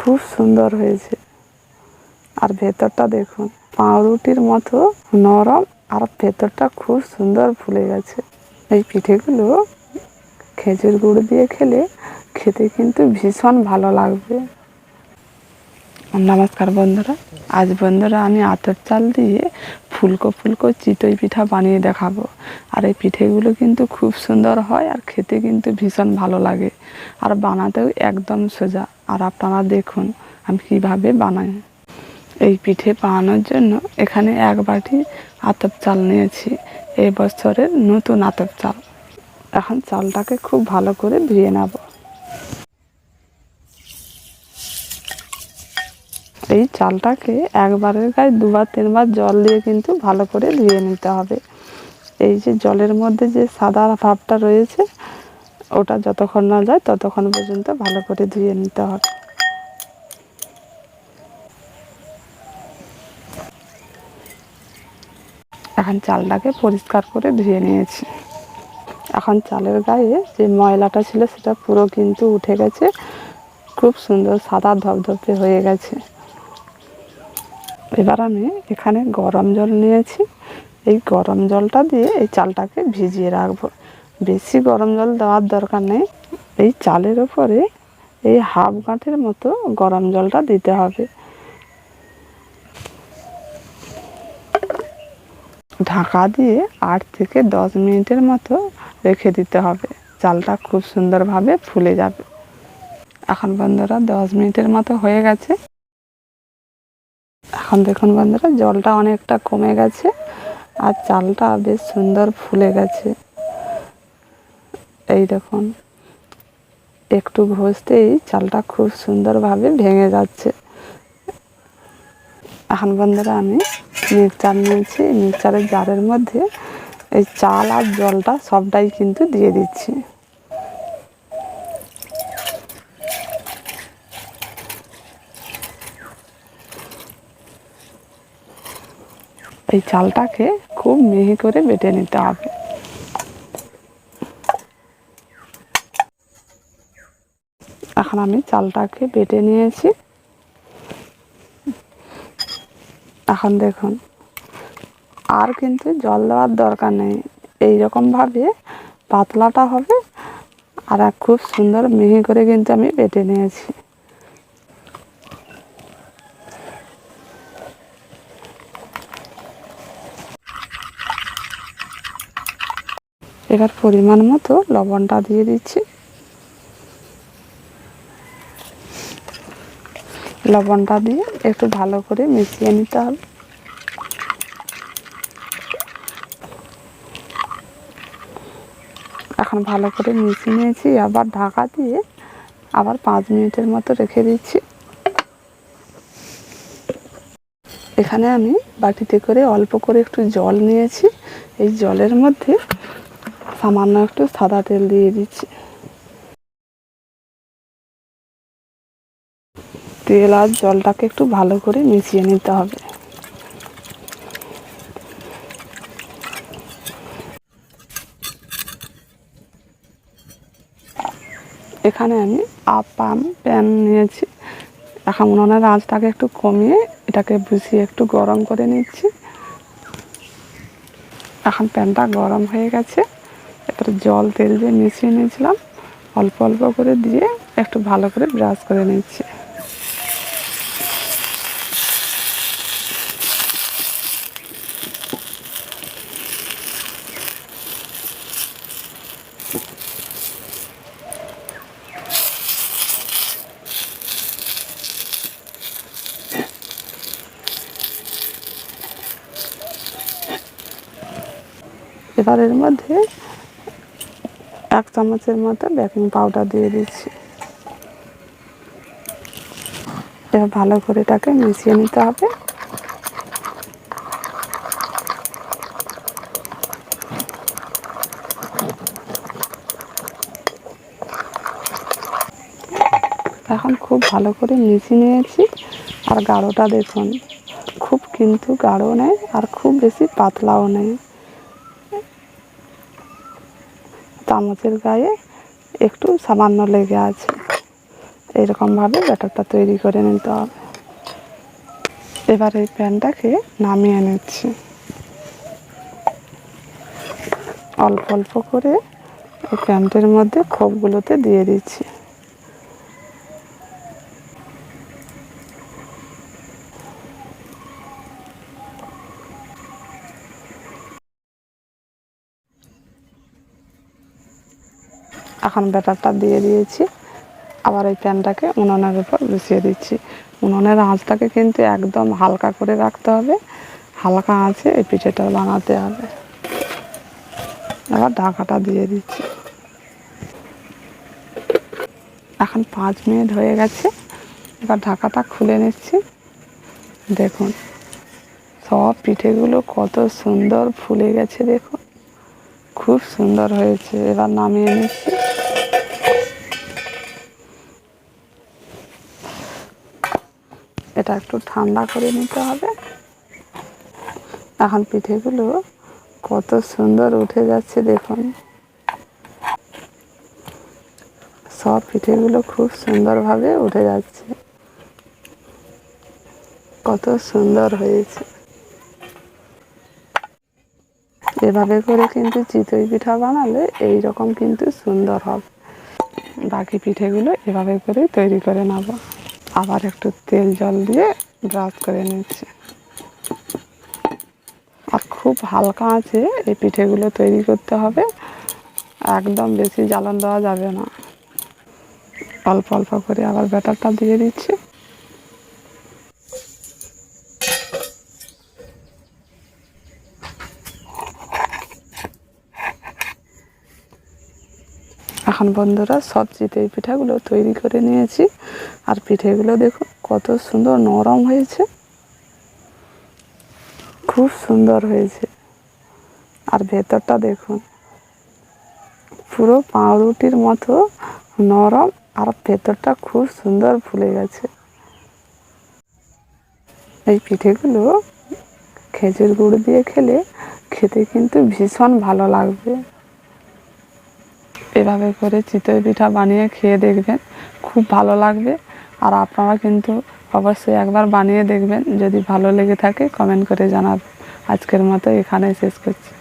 খুব সুন্দর হয়েছে। আর ভেতরটা দেখুন, পাউরুটির মতো নরম, আর ভেতরটা খুব সুন্দর ফুলে গেছে। এই পিঠেগুলো খেজুর গুড় দিয়ে খেলে খেতে কিন্তু ভীষণ ভালো লাগবে। নমস্কার বন্ধুরা। আজ বন্ধুরা আমি আতর চাল দিয়ে ফুলকো ফুলকো চিতই পিঠা বানিয়ে দেখাবো। আর এই পিঠেগুলো কিন্তু খুব সুন্দর হয় আর খেতে কিন্তু ভীষণ ভালো লাগে। আর বানাতেও একদম সোজা। আর আপনারা দেখুন আমি কীভাবে বানাই। এই পিঠে বানানোর জন্য এখানে এক বাটি আতপ চাল নিয়েছি। এই বছরের নতুন আতপ চাল। এখন চালটাকে খুব ভালো করে ধুয়ে নেব। এই চালটাকে একবারের গায়ে দুবার, তিনবার জল দিয়ে কিন্তু ভালো করে ধুয়ে নিতে হবে। এই যে জলের মধ্যে যে সাদা ভাবটা রয়েছে, ওটা যতক্ষণ না যায় ততক্ষণ পর্যন্ত ভালো করে ধুয়ে নিতে হবে। এখন চালটাকে পরিষ্কার করে ধুয়ে নিয়েছি। এখন চালের গায়ে যে ময়লাটা ছিল, সেটা পুরো কিন্তু উঠে গেছে। খুব সুন্দর সাদা ধপধপে হয়ে গেছে। এবার আমি এখানে গরম জল নিয়েছি। এই গরম জলটা দিয়ে এই চালটাকে ভিজিয়ে রাখব। বেশি গরম জল দেওয়ার দরকার নেই। এই চালের ওপরে এই হাফ গাঁটের মতো গরম জলটা দিতে হবে। ঢাকা দিয়ে আট থেকে দশ মিনিটের মতো রেখে দিতে হবে। চালটা খুব সুন্দরভাবে ফুলে যাবে। এখন বন্ধুরা, দশ মিনিটের মতো হয়ে গেছে। এখন দেখুন বন্ধুরা, জলটা অনেকটা কমে গেছে আর চালটা বেশ সুন্দর ফুলে গেছে। এই দেখুন, একটু ঘষতেই চালটা খুব সুন্দরভাবে ভেঙে যাচ্ছে। এখন বন্ধুরা আমি মিক্সচার নিয়েছি মিক্সচারের জারের মধ্যে এই চাল আর জলটা সবটাই কিন্তু দিয়ে দিচ্ছি। এই চালটাকে খুব মিহি করে বেটে নিতে হবে। এখন আমি চালটাকে বেটে নিয়েছি। এখন দেখুন, আর কিন্তু জল দেওয়ার দরকার নেই। এই রকমভাবে পাতলাটা হবে, আর খুব সুন্দর মিহি করে কিন্তু আমি বেটে নিয়েছি। এবার পরিমাণ মতো লবণটা দিয়ে দিচ্ছি। লবণটা দিয়ে একটু ভালো করে মিশিয়ে নিতে হবে। এখন ভালো করে মিশিয়ে নিয়েছি, আবার ঢাকা দিয়ে আবার পাঁচ মিনিটের মতো রেখে দিচ্ছি। এখানে আমি বাটিতে করে অল্প করে একটু জল নিয়েছি। এই জলের মধ্যে সামান্য একটু সাদা তেল দিয়ে দিচ্ছি। তেল আর জলটাকে একটু ভালো করে মিশিয়ে নিতে হবে। এখানে আমি আপাম প্যান নিয়েছি। এখন উনুনের আঁচটাকে একটু কমিয়ে এটাকে বসিয়ে একটু গরম করে নিচ্ছি। এখন প্যানটা গরম হয়ে গেছে। এবারে জল, তেল দিয়ে মিশিয়ে নিয়েছিলাম। অল্প অল্প করে দিয়ে একটু ভালো করে ব্রাশ করে নিচ্ছি। এবার এর মধ্যে এক চামচের মতো বেকিং পাউডার দিয়ে দিচ্ছি। এবার ভালো করে এটাকে মিশিয়ে নিতে হবে। এখন খুব ভালো করে মিশিয়ে নিয়েছি। আর গাঢ়টা দেখুন, খুব কিন্তু গাঢ় নেই আর খুব বেশি পাতলাও নেই। চামচের গায়ে একটু সামান্য লেগে আছে। এরকমভাবে ব্যাটারটা তৈরি করে নিতে হবে। এবার এই প্যানটাকে নামিয়ে নিচ্ছি। অল্প অল্প করে এই প্যানটির মধ্যে খোপগুলোতে দিয়ে দিচ্ছি। এখন ব্যাটারটা দিয়ে দিয়েছি। আবার এই প্যানটাকে উনুনের উপর বসিয়ে দিচ্ছি। উনুনের আঁচটাকে কিন্তু একদম হালকা করে রাখতে হবে। হালকা আঁচে এই পিঠেটা বানাতে হবে। এবার ঢাকাটা দিয়ে দিচ্ছি। এখন পাঁচ মিনিট হয়ে গেছে। এবার ঢাকাটা খুলে নিচ্ছি। দেখুন, সব পিঠেগুলো কত সুন্দর ফুলে গেছে দেখুন। খুব সুন্দর হয়েছে। এবার নামিয়ে নিচ্ছি। এটা একটু ঠান্ডা করে নিতে হবে। এখন পিঠেগুলো কত সুন্দর উঠে যাচ্ছে দেখুন। সব পিঠেগুলো খুব সুন্দরভাবে উঠে যাচ্ছে। কত সুন্দর হয়েছে। এভাবে করে কিন্তু চিতই পিঠা বানালে এই রকম কিন্তু সুন্দর হবে। বাকি পিঠেগুলো এভাবে করে তৈরি করে নেব। আবার একটু তেল জল দিয়ে ব্রাশ করে নিচ্ছি। আর খুব হালকা আছে, এই পিঠেগুলো তৈরি করতে হবে। একদম বেশি জ্বালন দেওয়া যাবে না। অল্প অল্প করে আবার ব্যাটারটা দিয়ে দিচ্ছি। এখন বন্ধুরা সব এই পিঠাগুলো তৈরি করে নিয়েছি। আর পিঠেগুলো দেখুন কত সুন্দর নরম হয়েছে। খুব সুন্দর হয়েছে। আর ভেতরটা দেখুন, পুরো পাউরুটির মতো নরম আর ভেতরটা খুব সুন্দর ফুলে গেছে। এই পিঠেগুলো খেজুর গুড় দিয়ে খেলে খেতে কিন্তু ভীষণ ভালো লাগবে। এভাবে করে চিতই পিঠা বানিয়ে খেয়ে দেখবেন, খুব ভালো লাগবে। আর আপনারা কিন্তু অবশ্যই একবার বানিয়ে দেখবেন, যদি ভালো লেগে থাকে কমেন্ট করে জানাবেন। আজকের মতো এখানেই শেষ করছি।